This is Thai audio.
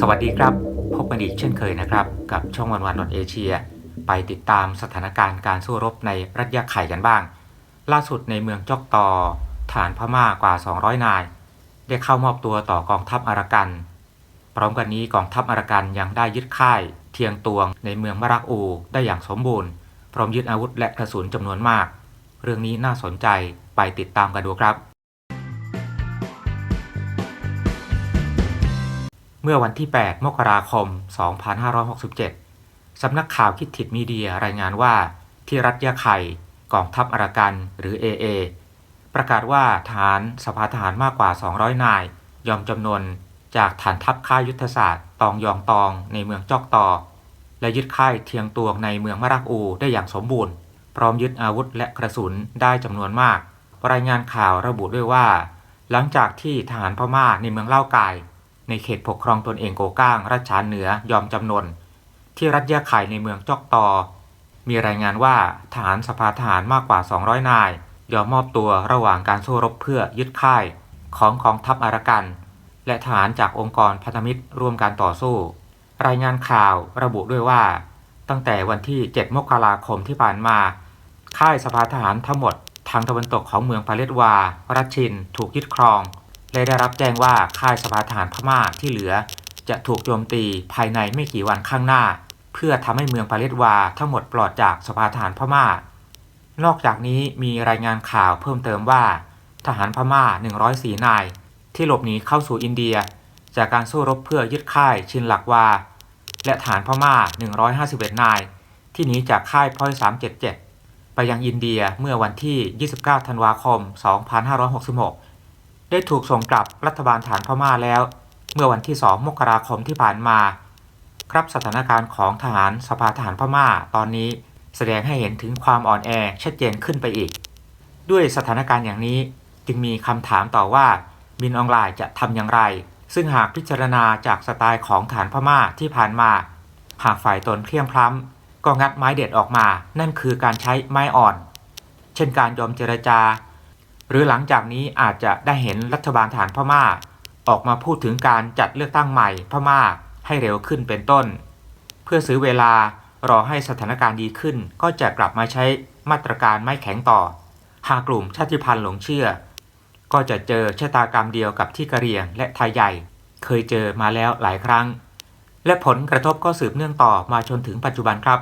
สวัสดีครับ พบกันอีกเช่นเคยนะครับ กับช่องวันวันนอตเอเชีย ไปติดตามสถานการณ์การสู้รบในรัฐยะไข่กันบ้าง ล่าสุดในเมืองจอกตอ ฐานพม่ากว่า 200 นาย ได้เข้ามอบตัวต่อกองทัพอารากัน พร้อมกันนี้กองทัพอารากันยังได้ยึดค่าย เทียงตวงในเมืองมะรักอูได้อย่างสมบูรณ์ พร้อมยึดอาวุธและกระสุนจำนวนมาก เรื่องนี้น่าสนใจไปติดตามกันดูครับ เมื่อวันที่ 8 มกราคม 2567 สำนักข่าวคิดถิดมีเดียรายงานว่า ที่รัฐยะไข่กองทัพอารากันหรือ AA ประกาศว่าทหารสภาทหารมากกว่า 200 นาย ยอมจำนวนจากฐานทัพค่ายยุทธศาสตร์ ตองยองตองในเมืองจอกตอ และยึดค่ายเทียงตวงในเมืองมะรักอูได้อย่างสมบูรณ์ พร้อมยึดอาวุธและกระสุนได้จำนวนมาก รายงานข่าวระบุด้วยว่า หลังจากที่ทหารพม่าในเมืองเล่ากาย ในเขตปกครองตนเองโกก้างรัชฉานเหนือยอมจำนน ที่รัฐยะไข่ในเมืองจอกตอ มีรายงานว่าทหารสภาทหารมากกว่า 200 นาย ยอมมอบตัวระหว่างการสู้รบเพื่อยึดค่ายของกองทัพอารากัน และทหารจากองค์กรพันธมิตรร่วมการต่อสู้ รายงานข่าวระบุด้วยว่า ตั้งแต่วันที่ 7 มกราคมที่ผ่านมา ค่ายสภาทหารทั้งหมดทางตะวันตกของเมืองพาเลตวา รัชชิน ถูกยึดครอง และได้รับแจ้งว่าค่ายสภาทหารพม่าที่เหลือ จะถูกโจมตีภายในไม่กี่วันข้างหน้า เพื่อทำให้เมืองพาเลตวาทั้งหมดปลอดจากสภาทหารพม่า นอกจากนี้มีรายงานข่าวเพิ่มเติมว่า ทหารพม่า 104 นาย ที่หลบหนีเข้าสู่อินเดีย จากการสู้รบเพื่อยึดค่ายชินหลักวา และฐานพม่า 151 นาย ที่หนีจากค่ายพอย377 ไปยังอินเดียเมื่อวันที่ 29 ธันวาคม 2566 ได้ถูกส่งกลับรัฐบาลฐานพม่าแล้ว เมื่อวันที่ 2 มกราคมที่ผ่านมา ครับสถานการณ์ของทหารสภาทหารพม่าตอนนี้แสดงให้เห็นถึงความอ่อนแอชัดเจนขึ้นไปอีก ด้วยสถานการณ์อย่างนี้จึงมีคำถามต่อว่ามินออนไลน์จะทำอย่างไร ซึ่งหากพิจารณาจากสไตล์ของฐานพม่าที่ผ่านมา หากฝ่ายตนเพลียงพล้ำก็งัดไม้เด็ดออกมา นั่นคือการใช้ไม้อ่อน เช่นการยอมเจรจา หรือหลังจากนี้อาจจะได้เห็นรัฐบาลฐานพม่า ออกมาพูดถึงการจัดเลือกตั้งใหม่พม่าให้เร็วขึ้นเป็นต้น เพื่อซื้อเวลารอให้สถานการณ์ดีขึ้น ก็จะกลับมาใช้มาตรการไม่แข็งต่อ หากกลุ่มชาติพันธุ์หลงเชื่อ ก็จะเจอชะตากรรมเดียวกับที่กะเหรี่ยงและไทยใหญ่ เคยเจอมาแล้วหลายครั้ง และผลกระทบก็สืบเนื่องต่อมาจนถึงปัจจุบันครับ